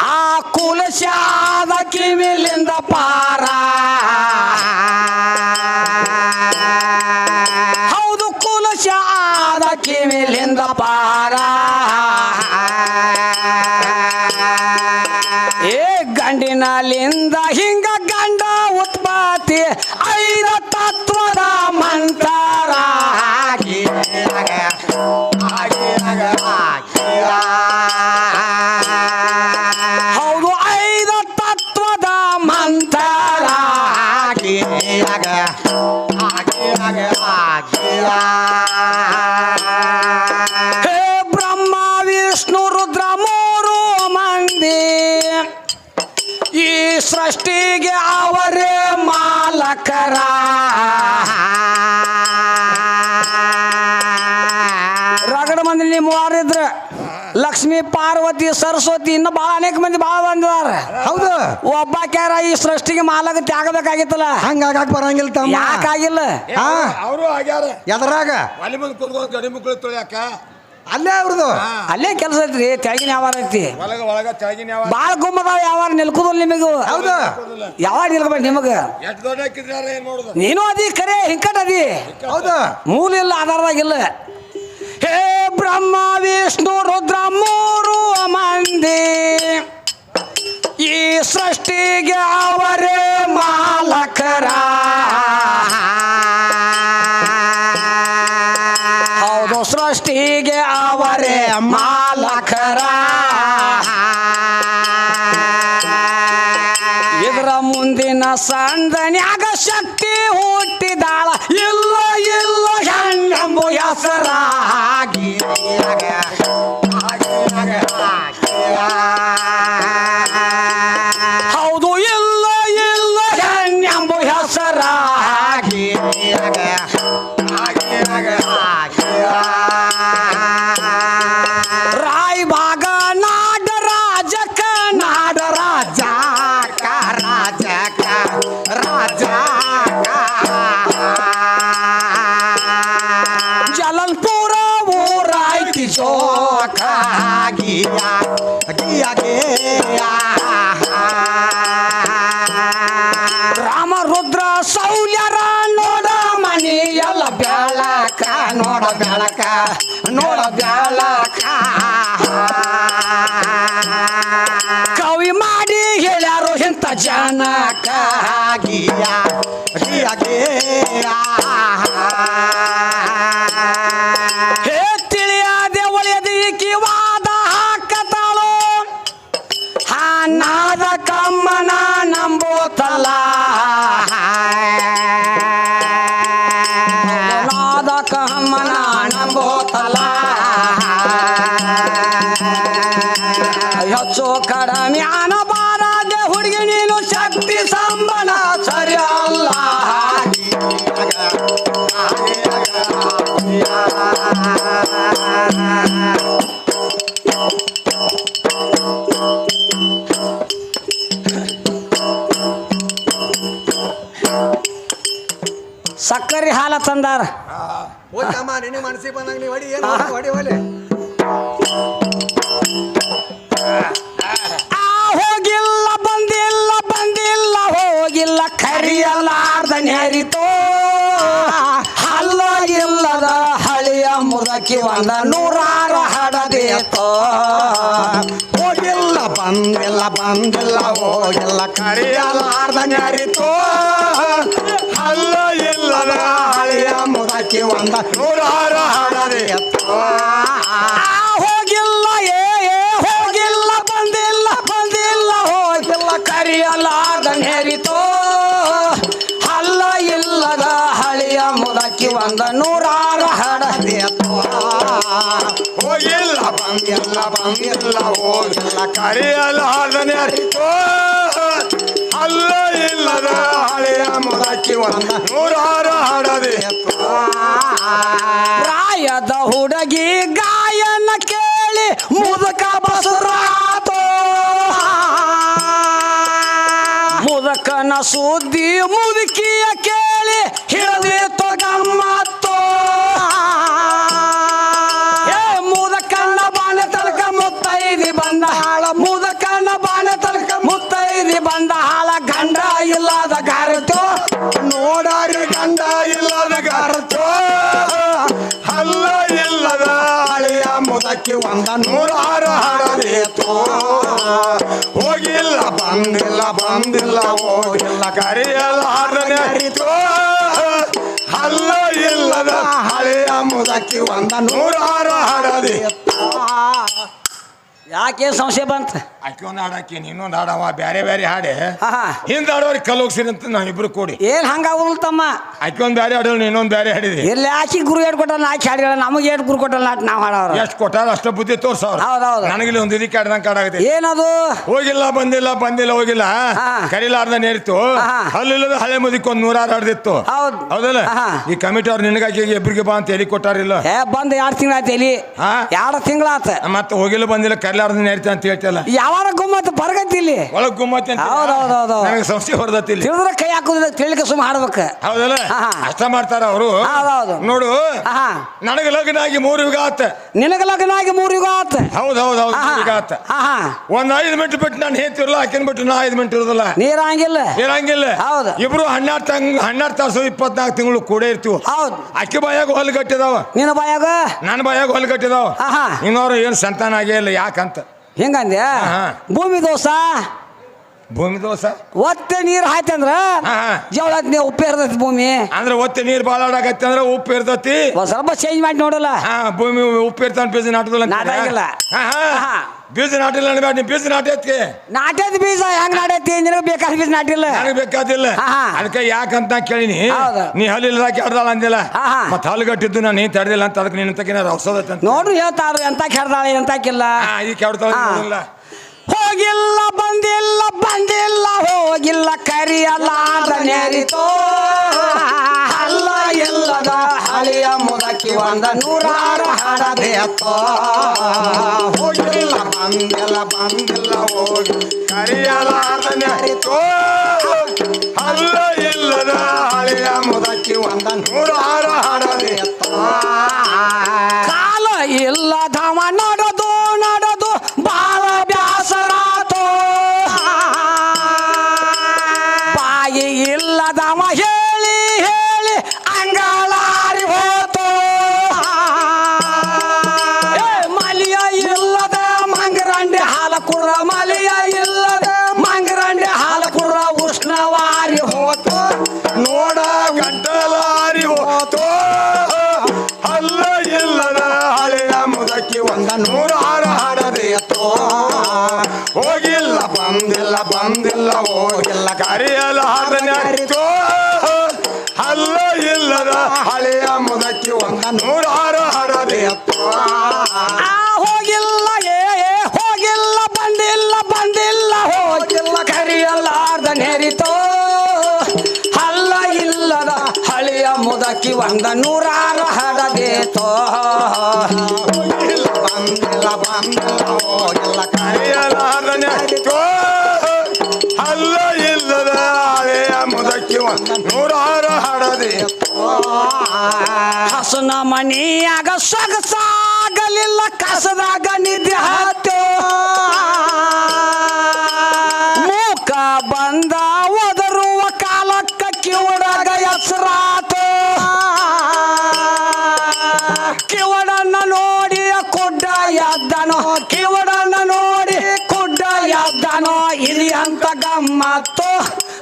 ಆ ಕುಲಶಾದ ಕಿವಿಲಿಂದ ಪಾರ. ಹೌದು ಕುಲಶಾದ ಕಿವಿಲಿಂದ ಪಾರ. ಏ ಗಂಡಿನಲ್ಲಿಂದ ಹಿಂಗ ಮಂದಿ ನಿಮ್ಮ ಲಕ್ಷ್ಮಿ ಪಾರ್ವತಿ ಸರಸ್ವತಿ ಇನ್ನು ಬಹಳ ಅನೇಕ ಮಂದಿ ಬಹಳ ಬಂದಿದ್ದಾರೆ. ಹೌದು. ಒಬ್ಬ ಕ್ಯಾರ ಈ ಸೃಷ್ಟಿಗೆ ಮಾಲಕ ತ್ಯಾಗಬೇಕಾಗಿತ್ತಲ್ಲ? ಹಂಗಾಗಕ್ ಬರಂಗಿಲ್ಲ ತಮ್ಮ. ಯಾಕಾಗಿಲ್ಲ ಹಾ. ಅವರು ಆಗ್ಯಾರ. ಎದ್ರಾಗ? ಮುಂದೆ ಕುತ್ಕೊಂಡು ಗಡಿ ಮುಕ್ಕಳು ತೊಳ್ಯಾಕ. ಅಲ್ಲೇ ಅವ್ರದ್ದು ಅಲ್ಲೇ ಕೆಲಸ ಐತ್ರಿ ತೆಳಗಿನ ಯಾವಾರ ಐತಿ. ಬಾಳ ಒಳಗ ತೆಳಗಿನ ಯಾವ ಭಾಳ ಗುಮ್ಮದಾವ ಯಾವಾರ ನಿಲ್ಕುದಿಲ್ಲ ನಿಮಗೂ. ಹೌದು. ಯಾವಾಗ ನಿಲ್ಕೋಬೇಕು ನಿಮಗ? ಎಷ್ಟು ದೊಡ್ಡ ಹಾಕಿದ್ರಾರ ನೀನು ಅದಿ ಕರೆ ಹಿಂಕಟ್ ಅದಿ. ಹೌದು. ಮೂಲ ಇಲ್ಲ ಆಧಾರದಾಗಿಲ್ಲ. ಹೇ ಬ್ರಹ್ಮ ವಿಷ್ಣು ರುದ್ರ ಮೂರು ಮಂದಿ. ಈ ಸೃಷ್ಟಿಗೆ ಅವರೇ ಮಾಲಕರ. ಹೌದು, ಸೃಷ್ಟಿಗೆ ಅವರೇ ಮಾಲಕರ. ಇದರ ಮುಂದಿನ ಸಂದನ್ಯಾಗ ಶಕ್ತಿ ಹುಟ್ಟಿದಾಳ. ನೋಡ ಬೆಳಕ ನೋಡ ಬೆಳಕ ಕವಿ ಮಾಡಿ ಹೇಳ್ಯಾರು ಇಂಥ ಜನಕ. ಸಕ್ಕರೆ ಹಾಲ ತಂದಾರ. ಹೋಯ್ತಮ್ಮ ನಿನ್ನ ಮನಸ್ಸಿಗೆ ಬಂದಂಗ ನೀವು ಹೊಡಿ ಏನು ಹೊಡಿ ಹೊಲಿ. ಆ ಹೋಗಿಲ್ಲ ಬಂದಿಲ್ಲ ಬಂದಿಲ್ಲ ಹೋಗಿಲ್ಲ ಕರಿಯಲಾರ್ದ ನೆರಿತೋ. ಹಲ್ಲ ಇಲ್ಲದ ಹಳಿಯ ಮುದಕಿ ಒಂದ ನೂರಾರ ಹಡದೇತೋ ಹೋಗಿಲ್ಲ ಬಂದಿಲ್ಲ ಬಂದಿಲ್ಲ ಹೋಗಿಲ್ಲ ಕರಿಯಲಾರ್ದ ನೆರಿತೋ. ಹಲ್ಲ ಇಲ್ಲದ ಹಳೆಯ ಮುದಕಿ ಒಂದ ನೂರಾರ ಹಡದೇತೋ ಹೋಗಿಲ್ಲ ಏ ಏ ಹೋಗಿಲ್ಲ ಬಂದಿಲ್ಲ ಬಂದಿಲ್ಲ ಹೋಗಿಲ್ಲ ಕರಿಯಲಾರ್ದ ನೆರಿತೋ ಅಲ್ಲ ಇಲ್ಲದ ಹಳಿಯ ಮುದಕಿ ಒಂದ ನೂರಾರ ಹಡದೇತೋ ಹೋಗಿಲ್ಲ ಬಂದಿಲ್ಲ ಬಂದಿಲ್ಲ ಹೋಗಿಲ್ಲ ಕರೆಯಲಾರ್ದನೆ ಅರಿತೋ ಅಲ್ಲ ಇಲ್ಲದ ಹಳೆಯ ಮುದಕಿ ಒಂದ ನೂರಾರು ಹಾಡದೆ. ಪ್ರಾಯದ ಹುಡುಗಿ ಗಾಯನ ಕೇಳಿ ಮುದಕ ಬಸರಾತೋ ಮುದಕನ ಸುದ್ದಿ ಮುದುಕಿಯ ಕೇಳಿ ನೂರಾರು ಹಾಡದಿತ್ತು ಹೋಗಿಲ್ಲ, ಬಂದಿಲ್ಲ ಬಂದಿಲ್ಲ, ಹೋಗಿಲ್ಲ ಕರೆಯಲಾರನೆ ಅರಿತು ಹಲ್ಲ ಇಲ್ಲದ ಹಳೆಯ ಮುದಕ್ಕಿ ಒಂದ ನೂರಾರ ಹಾಡದಿತ್ತು ಯಾಕೆ ಸಂಶಯ ಬಂತ? ಆಕೆ ಒಂದು ಹಾಡಾಕಿ ಇನ್ನೊಂದು ಹಾಡವ ಬ್ಯಾರೆ ಬ್ಯಾರೆ ಹಾಡೆ. ಹಾ ಹಾಡೋರಿ ಹಿಂದೆ ಹಾಡೋರಿಗೆ ಕಲ್ ಹೋಗ್ಸಿರಿ ಅಂತ ನಾವಿಬ್ರು ಕೂಡಿ. ಏನ್ ಹಂಗಾಗುದಿಲ್ಲ ತಮ್ಮ? ಆಕೆ ಒಂದು ಬೇರೆ ಇನ್ನೊಂದ್ ಇನ್ನೊಂದು ಬ್ಯಾರೆ ಹಾಡಿದಿ. ಎಲ್ಲಿ ಆಕಿ ಗುರು ಏಟ್ ಕೊಟ್ಟಲ್ಲ ಆಕಿ ಹಾಡಿಲ್ಲ ನಮಗೆ ಏಟ್ ಗುರು ಕೊಟ್ಟಲ್ಲ ನಾಟ್ ನಾವು ಹಾಡವ್ರ ಎಷ್ಟು ಕೊಟ್ಟಾರ ಅಷ್ಟು ಬುದ್ಧಿ ತೋರ್ಸವ್ರ. ಹೌದೌದು. ನನಗಿಲ್ಲಿ ಒಂದು ಇದಕ್ಕೆ ಕಾಡ್ದಂಗೆ ಕಾಡಾಗುತ್ತೆ. ಏನದು? ಹೋಗಿಲ್ಲ ಬಂದಿಲ್ಲ ಬಂದಿಲ್ಲ ಹೋಗಿಲ್ಲ. ಕರಿಲಾರ್ದ ನೇರಿತು ಹಾ. ಅಲ್ಲಿಲ್ಲದ ಹಳೆ ಮುದಿಕ್ ಒಂದು ನೂರಾರು ಹಾಡ್ದಿತ್ತು. ಹೌದು. ಹೌದಲ್ಲ? ಈ ಕಮಿಟಿ ಅವ್ರು ನಿನಗಾಕಿ ಇಬ್ಬರಿಗೆ ಬಾ ಅಂತ ಹೇಳಿ ಕೊಟ್ಟಾರಿಲ್ಲ. ಏ ಬಂದ್ ಎರಡ್ ತಿಂಗಳಾಯ್ತು ಎಲ್ಲಿ? ಎರಡು ತಿಂಗಳಾತ ಮತ್ತೆ ಹೋಗಿಲ್ಲ ಬಂದಿಲ್ಲ ಕರಿಲಾರ್ದ ನೇರಿತ ಅಂತ ಹೇಳ್ತಲ್ಲ ಯಾವಾಗ ಗುಮ್ಮತ್ ಬರಗೈತಿ ಇಲ್ಲಿ ಒಳಗ್ ಗುಮ್ಮತ್ತೆ ಅಂತ ಹೌದ್ ಹೌದ್ ಹೌದ್ ಹೌದ್. ನನಗೆ ಸಂಸ್ಥೆ ಹೊರದತಿ ಇಲ್ಲಿ. ತಿಳಿದ್ರೆ ಕೈ ಹಾಕುದಿಲ್ಲ ತಿಳಿಕ ಸುಮ್ಮ ಹಾಡ್ಬೇಕ. ಹೌದಲ್ಲ? ಹಾ, ಹಾ. ಅಷ್ಟ ಮಾಡ್ತಾರ ಅವರು. ಹೌದ್ ಹೌದು. ನೋಡು ಹಾ ನನಗೆ ಲಗ್ನ ಆಗಿ ಮೂರು ಯುಗ ಆತ. ನಿನಗ ಲಗ್ನ ಆಗಿ ಮೂರು ಯುಗ ಆತ. ಹೌದ್ ಹೌದ್ ಹೌದ್ ಮೂರ್ ಯುಗ ಆತ. ಹಾ ಹಾ. ಒಂದ್ ಐದು ಮಿನಿಟ್ ಬಿಟ್ಟು ನಾನು ಹೇಳ್ತಿರಲ್ಲ ಆಕಿನ ಬಿಟ್ಟು ನಾ ಐದು ಮಿನಿಟ್ ಇರೋದಿಲ್ಲ. ನೀರಂಗಿಲ್ಲ. ನೀರಂಗಿಲ್ಲ. ಇರಂಗಿಲ್ಲ ಹೌದು. ಇಬ್ರು ಹನ್ನೆರಡು ತಂಗ್ ಹನ್ನೆರಡು ತಾಸು ಇಪ್ಪತ್ನಾಲ್ಕು ತಿಂಗಳು ಕೂಡ ಇರ್ತೀವಿ. ಹೌದು. ಅಕ್ಕಿ ಬಾಯಾಗ ಹೊಲ್ ಕಟ್ಟಿದಾವ ನಿನ್ನ ಬಾಯಾಗ? ನನ್ನ ಬಾಯಾಗ ಹೊಲ್ ಕಟ್ಟಿದಾವ ಆಹಾ. ಇನ್ನೋರು ಏನ್ ಸಂತಾನ ಆಗೇ ಇಲ್ಲ ಯಾಕಂತ ಹಿಂಗಂದ್ಯ? ಹಿಂಗಂದ್ಯಾ ಭೂಮಿ ದೋಸ ಭೂಮಿ ದೋಸ? ಒತ್ತೆ ನೀರ್ ಹಾಯ್ತಂದ್ರ ಹಾ, ಹಾ. ಜವಳ ಉಪ್ಪು ಇರ್ತೈತಿ ಭೂಮಿ. ಅಂದ್ರೆ ಒತ್ತೆ ನೀರ್ ಬಾಳಾಡಕತ್ತಿ ಅಂದ್ರೆ ಉಪ್ಪು ಇರ್ತತಿ ಒಂದ್ ಸ್ವಲ್ಪ ಚೇಂಜ್ ಮಾಡಿ ನೋಡಲ್ಲ. ಹಾ ಭೂಮಿ ಉಪ್ಪು ಇರ್ತಾನ ಬೀಜ ನಾಟದಲ್ಲ ನಾಟಾಗಿಲ್ಲ. ಹಾ. ಬೀಜ ನಾಟಿಲ್ಲ ಅನ್ಬೇಡ ನೀ ಬೀಜ ನಾಟೈತಿ ನಾಟ್ಯದ ಬೀಜ ಹೆಂಗ್ ನಾಟೈತಿ ನಿನಗೆ ಬೇಕಾದ ಬೀಜ ನಾಟಿಲ್ಲ. ನನಗೆ ಬೇಕಾದಿಲ್ಲ. ಹಾ, ಹಾ. ಅದಕ್ಕೆ ಯಾಕಂತ ಕೇಳಿನಿ. ಹೌದು. ನೀ ಹಲ್ಲಿಲ್ಲ ಕೆಡ್ದಾಳ ಅಂದಿಲ್ಲ. ಹಾ, ಹಾ. ಮತ್ ಗಟ್ಟಿದ್ದು ನಾನು ನೀನ್ ತಡೆದಿಲ್ಲ ಅಂತ ಅದಕ್ಕೆ ನಿನ್ನ ತಗಿನ ರೌಸೋದತ್ತೆ ಅಂತ. ನೋಡ್ರಿ ಹೇಳ್ತಾರ ಎಂತ ಕೆಡ್ದಾಳೆ ಎಂತಕ್ಕಿಲ್ಲ ಹಾ, ಈ ಕೆಡ್ತಾಳ ಹೋಗಿಲ್ಲ, ಬಂದಿಲ್ಲ ಬಂದಿಲ್ಲ, ಹೋಗಿಲ್ಲ, ಕರಿಯಲಾದ ನೆರಿತೋ. ಅಲ್ಲ ಇಲ್ಲದ ಹಳಿಯ ಮುದಕಿ ಒಂದ ನೂರಾರು ಹಾಡಬೇಕೋ ಹೋಗಿಲ್ಲ, ಬಂದಿಲ್ಲ ಬಂದಿಲ್ಲ, ಹೋಗಿ ಕರಿಯಲಾದ ನೆರಿತೋ. ಅಲ್ಲ ಇಲ್ಲದ ಹಳೆಯ ಮುದಕಿ ಒಂದ ನೂರಾರು ಹಾಡದೆ ಕಾಲ ಇಲ್ಲದವ ಬಾಯಿ ಇಲ್ಲದವ ಹೇಳಿ ಹೇಳಿ ಅಂಗಳಾರಿ ಹೋತು. ಮಲಿಯ ಇಲ್ಲದ ಮಂಗರಂಡಿ ಹಾಲ ಕುರ್ರ ಮಲಿಯ ಇಲ್ಲದ ಮಂಗರಂಡಿ ಹಾಲ ಕುರ್ರ ಉಷ್ಣವಾರಿ ಹೋತು. ನೋಡ ಗಂಟಲಾರಿ ಹೋತು. ಅಲ್ಲ ಇಲ್ಲದ ಹಳೆಯ ಮುದಕ್ಕಿ ಒಂದ ನೂರಾರು ಹಾಡದೆಯತ್ತೋ ಹೋಗಿಲ್ಲ ಒಂದ ನೂರಾರು ಹಡದೇತೋ ಬಂದಿಲ್ಲ ಬಂದಿಲ್ಲ ಹೋಗಿಲ್ಲ ಕರೆಯಲಾರನೆ. ಅಲ್ಲ ಇಲ್ಲದ ಮುದಕ್ಕೆ ಒಂದ ನೂರಾರು ಹಡದೇತೋ ಹಸನ ಮನಿಯಾಗ ಸೊಗಸಾಗಲಿಲ್ಲ ಕಸದಾಗ ನಿದ್ದೆ ಹತ್ತೋ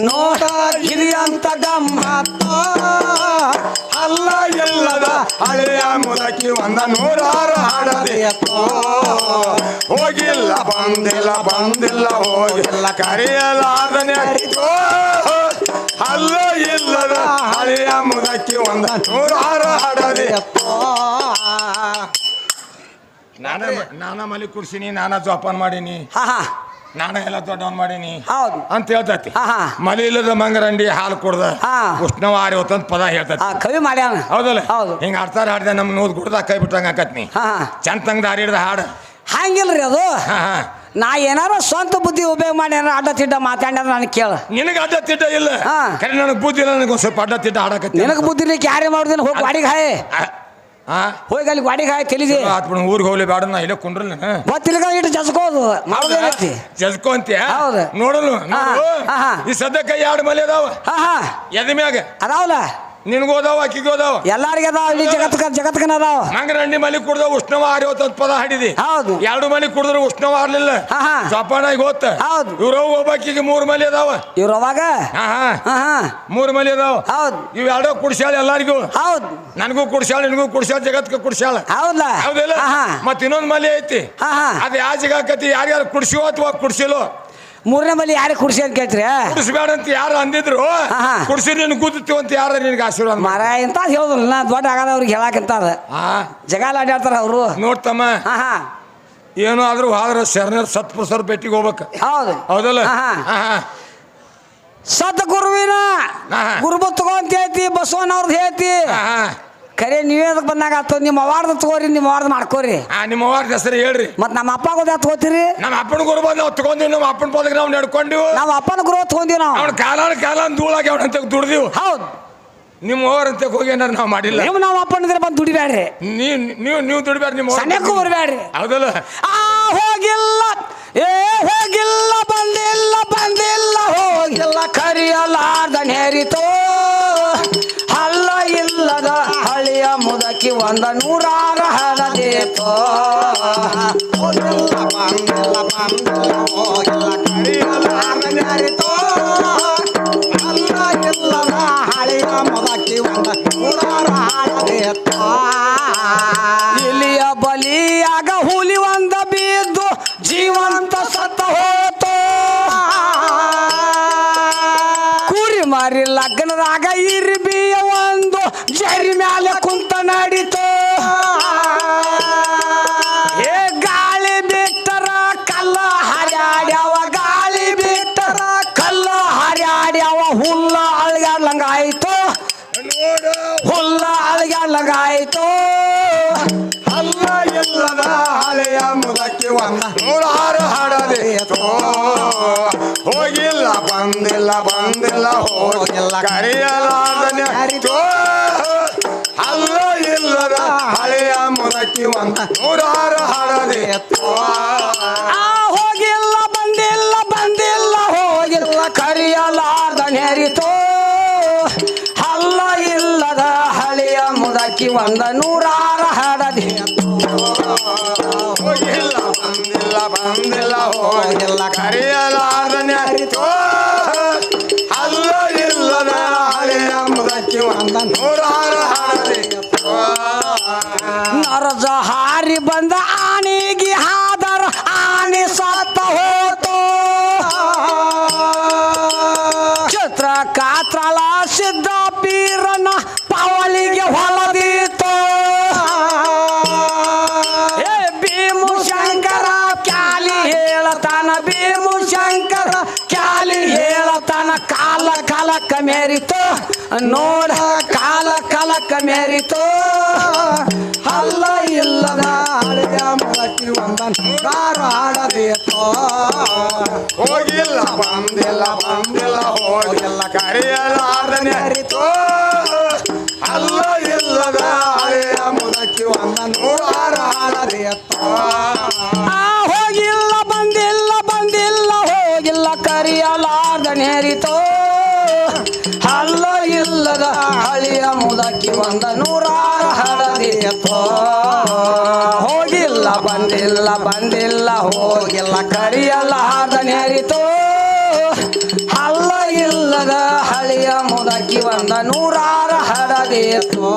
ನೋಡ ಇಲ್ಲಿ ಅಂತ ಗಮ್ಮತ್ತು ಅಲ್ಲ ಎಲ್ಲದ ಹಳೆಯ ಮುದಕಿ ಒಂದ ನೂರಾರು ಹಾಡದೆಯತ್ತೋ ಹೋಗಿಲ್ಲ ಬಂದಿಲ್ಲ ಬಂದಿಲ್ಲ ಹೋಗಿಲ್ಲ ಕರೆಯಲಾದನೆ ಅಲ್ಲ ಇಲ್ಲದ ಹಳೆಯ ಮುದಕಿ ಒಂದ ನೂರಾರು ಹಾಡದೆಯತ್ತೋ ನಾನ ನಾನ ಮಲಿ ಕುರ್ಸಿನಿ ನಾನ ಜೋಪಾನ ಮಾಡೀನಿ. ಹಾ ಹಾ. ನಾನ ಎಲ್ಲ ದೊಡ್ಡವನ್ ಮಾಡೀನಿ. ಹೌದು. ಅಂತ ಹೇಳ್ತೈತಿ. ಮಲಿ ಇಲ್ಲದ ಮಂಗರಂಡಿ ಹಾಲು ಕುಡ್ದ. ಉಷ್ಣವಾರಿ ಹೊತ್ತಂತ ಪದ ಹೇಳ್ತತಿ. ಕವಿ ಮಾಡ್ಯಾನ. ಹೌದಲ್ಲ? ಹೌದು. ಹಿಂಗ ಆಡ್ತಾರ ಹಾಡ್ದೆ ನಮ್ ನೂದ್ ಕುಡ್ದ ಕೈ ಬಿಟ್ಟಂಗ ಆಕತ್ ನೀ ಹಾ ಹಾ. ಚಂದ ತಂಗ ದಾರಿ ಹಿಡ್ದ ಹಾಡ. ಹಂಗಿಲ್ರಿ ಅದು. ನಾ ಏನಾರ ಸ್ವಂತ ಬುದ್ಧಿ ಉಪಯೋಗ ಮಾಡಿ ಏನಾರ ಅಡ್ಡ ತಿಡ್ಡ ಮಾತಾಡ್ಯಾರ ನನಗೆ ಕೇಳ. ನಿನಗೆ ಅಡ್ಡ ತಿಡ್ಡ ಇಲ್ಲ. ಕರೆ ನನಗೆ ಬುದ್ಧಿ ಇಲ್ಲ ನನಗೆ ಸ್ವಲ್ಪ ಅಡ್ಡ ತಿಡ್ಡ ಹಾಡಕತ್ತಿ. ನಿನಗೆ ಬುದ್ಧಿ ಕ್ಯಾರಿ ಮಾಡುದಿಲ್ಲ ಹೋಗಿ ಗಾಡಿಗೆ ಹಾಯ್. ಹೋಗಿ ಅಲ್ಲಿ ಗಾಡಿ ಹಾಯ್ ತಿಳಿದಿ ಆತ್ ಬಿಡು ಊರಿಗೆ ಹೋಗ್ಲಿ ಬೇಡ ನಾ ಇಲ್ಲೇ ಕುಂಡ್ರಲ್ಲ ಗೊತ್ತಿಲ್ಲ ಇಟ್ಟು ಜಸ್ಕೋದು ಮಾಡೋದೇನೈತಿ ಜಜ್ಕೊ ಅಂತೀಯ? ಹೌದು. ನೋಡಲು. ಈ ಸದ್ಯಕ್ಕೆ ಎರಡು ಮಲೆ ಅದಾವ. ಎದ ಮ್ಯಾಗ? ಅದಾವಲ್ಲ. ನಿನ್ಗೂ ಅಕ್ಕಿಗೋದಾವ ಎಲ್ಲಾರಿಗೆ ಅದಾವ ಇಲ್ಲಿ ಜಗತ್ಕ ಜಗತ್ಕನ ಅದಾವ. ನಂಗೆ ರಂಡಿ ಮಲಿ ಕುಡ್ದ ಉಷ್ಣವ ಅಂತ ಪದ ಹಾಡಿದಿ. ಹೌದು. ಎರಡು ಮಲಿ ಕುಡಿದ್ರೆ ಉಷ್ಣವ ಆರ್ಲಿಲ್ಲ ಹಾ, ಹಾ. ಹೋತ. ಹೌದು. ಇವ್ರು ಒಬ್ಬಕ್ಕಿಗೆ ಮೂರ್ ಮಲಿ ಅದಾವ. ಇವ್ರವಾಗ ಅವಾಗ? ಹಾ ಹಾ. ಹಾ ಹಾ. ಮೂರ್ ಮಲಿ ಅದಾವ. ಹೌದು. ಇವ್ ಎರಡೋ ಕುಡ್ಸ್ಯಾಳ ಎಲ್ಲಾರಿಗೂ. ಹೌದು. ನನಗೂ ಕುಡ್ಸ್ಯಾಳ ನಿನಗೂ ಕುಡ್ಸ್ಯಾಳ ಜಗತ್ಕ ಕುಡ್ಸ್ಯಾಳ. ಹೌದಲ್ಲ ಹೌದಿಲ್ಲ? ಹಾ ಮತ್ತೆ ಮತ್ ಇನ್ನೊಂದ್ ಮಲಿ ಐತಿ. ಅದ್ ಯಾವ ಜಗತ್ತಿ ಯಾರ್ಯಾರು ಕುಡ್ಸಿವೋ ಅಥವಾ ಕುಡ್ಸಿಲೋ ಮೂರನೇ ಬಲಿ ಯಾರಿಗೆ ಕುರ್ಸಿ ಅಂತ ಕೇಳ್ತೀರಿ? ಕುಡಿಸ್ಬೇಡ ಅಂತ ಯಾರು ಅಂದಿದ್ರು. ಹಾ, ಹಾ. ಕುಡ್ಸಿ ನೀನು ಕೂತಿರ್ತೀವಿ ಅಂತ ಯಾರು ನಿನ್ಗೆ ಆಶೀರ್ವಾದ ಮರ ಇಂತ ಹೇಳುದಿಲ್ಲ ನಾ ದೊಡ್ಡ ಆಗದ ಅವ್ರಿಗೆ ಹೇಳಾಕಂತ ಅದ. ಜಗಾಲ ಆಡಾಡ್ತಾರ ಅವರು. ನೋಡ್ತಮ್ಮ. ಹಾ ಹಾ ಏನೋ ಆದ್ರೂ ಆದ್ರೆ ಶರಣರ ಸತ್ಪುರುಷರ ಭೇಟಿಗೆ ಹೋಗ್ಬೇಕು. ಹೌದು. ಹೌದಲ್ಲ? ಹಾ, ಹಾ. ಹಾ, ಹಾ. ಸತ್ ಗುರುವಿನ ಹಾ, ಹಾ. ಗುರುಬ ತಗೋ ಅಂತ ಹೇಳ್ತಿ ಬಸವಣ್ಣ ಅವ್ರದ್ದು ಹೇಳ್ತಿ. ಹಾ, ಹಾ. ಖರೆ ನೀವೇ ಅದಕ್ಕೆ ಬಂದಾಗ ಆತು? ನಿಮ್ಮ ಅವಾರ್ದ ತಗೋರಿ ನಿಮ್ಮ ಅವಾರ್ದ ಮಾಡ್ಕೋರಿ. ಆ, ನಿಮ್ಮ ಅವ್ರ ಹೆಸರು ಹೇಳ್ರಿ. ಮತ್ತೆ ನಮ್ಮ ಅಪ್ಪ ಹೋದ ತಗೋತೀರಿ? ನಮ್ಮ ಅಪ್ಪನ ಗುರು ಬಂದು ನಾವು ತಗೊಂಡಿವಿ ನಮ್ಮ ಅಪ್ಪನ ಪದಕ್ಕೆ ನಾವು ನಡ್ಕೊಂಡಿವಿ. ನಾವು ಅಪ್ಪನ ಗುರು ತಗೊಂಡಿವಿ ನಾವು? ಅವ್ನ ಕಾಲ ಕಾಲಾನ ಧೂಳಾಗಿ ಅವನಂತ ದುಡ್ದಿವು. ಹೌದು. ನಿಮ್ಮ ಅವ್ರಂತ ಹೋಗಿ ಏನಾರ ನಾವು ಮಾಡಿಲ್ಲ. ನೀವು ನಾವು ಅಪ್ಪನ ಇದ್ರೆ ಬಂದು ದುಡಿಬೇಡ್ರಿ ನೀವ್ ನೀವು ನೀವು ದುಡಿಬೇಡ್ರಿ ನಿಮ್ಮ ಅವ್ರ ಸಣ್ಯಕ್ಕೂ ಬರ್ಬ್ಯಾಡ್ರಿ ಹೌದಲ್ಲ? ಆ ಹೋಗಿಲ್ಲ. ಏ ಹೋಗಿಲ್ಲ ಬಂದಿಲ್ಲ ಬಂದಿಲ್ಲ ಹೋಗಿಲ್ಲ ಕರಿಯಲಾರ್ದ ನೇರಿತೋ. ಒಂದ ನೂರಾರ ಹಳದೇತೋ ಆಯ್ತು ಅಲ್ಲ ಎಲ್ಲದ ಹಳೆಯ ಮುದಕಿ ಒಂದ ನೂರಾರು ಹಾಡದೆ ಹೋಗಿಲ್ಲ ಬಂದಿಲ್ಲ ಬಂದಿಲ್ಲ ಹೋಗಿಲ್ಲ. ಕರೆಯಲಾದನೆ ಹರಿತೋ ಅಲ್ಲ ಇಲ್ಲದ ಹಳೆಯ ಮುದಕಿ ಒಂದ ನೂರಾರು ಹಾಡದೆ ಒಂದ ನೂರಾರ ಹಾಡದಿ. ಹೋಗಿಲ್ಲ, ಬಂದಿಲ್ಲ ಬಂದಿಲ್ಲ, ಹೋಗಿಲ್ಲ. ಕರೆಯಲಾರನೆ ಅರಿತೋ ಅಲ್ಲ ಇಲ್ಲದ ಬಂದ ಮುದಕಿ ಒಂದ ನೂರಾರು ಹಾಡದೆ. ನರಜ ಹಾರಿ ಬಂದ ಕಾಲಕ್ಕ ಮೇರಿತೋ ನೋಡ ಕಾಲ ಕಾಲಕ್ಕ ಮೇರಿತೋ. ಅಲ್ಲ ಇಲ್ಲದ ಹಳೆಯ ಮೊಳಕಿ ಒಂದ ನೂರಾರು ಹಾಡದೇತೋ ಹೋಗಿಲ್ಲ ಬಂದಿಲ್ಲ ಬಂದಿಲ್ಲ ಹೋಗಿಲ್ಲ ಕರೆಯಲಾರ್ದನೆ ಅರಿತೋ ಅಲ್ಲ ಇಲ್ಲದ ಹಳೆಯ ಮೊಳಕಿ ಒಂದನ್ನು ನೂರಾರು ಹಾಡದೇತೋ ಆ ಹೋಗಿಲ್ಲ ಬಂದಿಲ್ಲ ಬಂದಿಲ್ಲ ಹೋಗಿಲ್ಲ ಕರಿಯಲಾರ್ದ ನೇರಿತೋ ಮುದಕಿ ಒಂದ ನೂರಾರ ಹಡದಿಯಪ್ಪ ಹೋಗಿಲ್ಲ, ಬಂದಿಲ್ಲ ಬಂದಿಲ್ಲ, ಹೋಗಿಲ್ಲ ಕರಿಯಲಾರ್ದ ನೆರಿತೋ. ಅಲ್ಲ ಇಲ್ಲದ ಹಳಿಯ ಮುದಕಿ ಒಂದ ನೂರಾರ ಹಡದಿಯತ್ತೋ